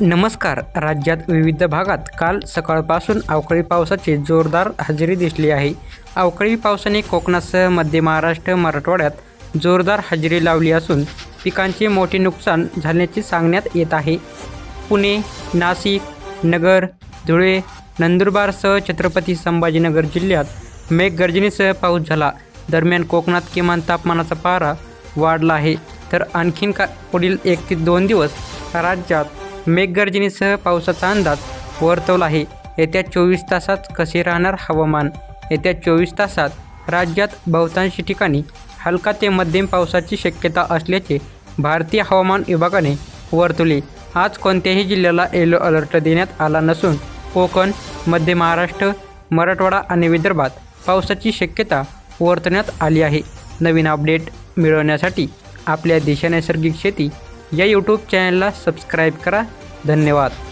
नमस्कार. राज्यात विविध भागात काल सकाळपासून अवकाळी पावसाची जोरदार हजेरी दिसली आहे. अवकाळी पावसाने कोकणासह मध्य महाराष्ट्र मराठवाड्यात जोरदार हजेरी लावली असून पिकांचे मोठे नुकसान झाल्याचे सांगण्यात येत आहे. पुणे नाशिक नगर धुळे नंदुरबारसह छत्रपती संभाजीनगर जिल्ह्यात मेघगर्जनेसह पाऊस झाला. दरम्यान कोकणात किमान तापमानाचा पारा वाढला आहे. तर आणखीन का पुढील एक ते दोन दिवस राज्यात मेघगर्जनेसह पावसाचा अंदाज वर्तवला आहे. येत्या चोवीस तासात कसे राहणार हवामान? येत्या चोवीस तासात राज्यात बहुतांश ठिकाणी हलका ते मध्यम पावसाची शक्यता असल्याचे भारतीय हवामान विभागाने वर्तवले. आज कोणत्याही जिल्ह्याला येलो अलर्ट देण्यात आला नसून कोकण मध्य महाराष्ट्र मराठवाडा आणि विदर्भात पावसाची शक्यता वर्तवण्यात आली आहे. नवीन अपडेट मिळवण्यासाठी आपल्या दिशा नैसर्गिक शेती या यूट्यूब चॅनलला सबस्क्राईब करा. धन्यवाद.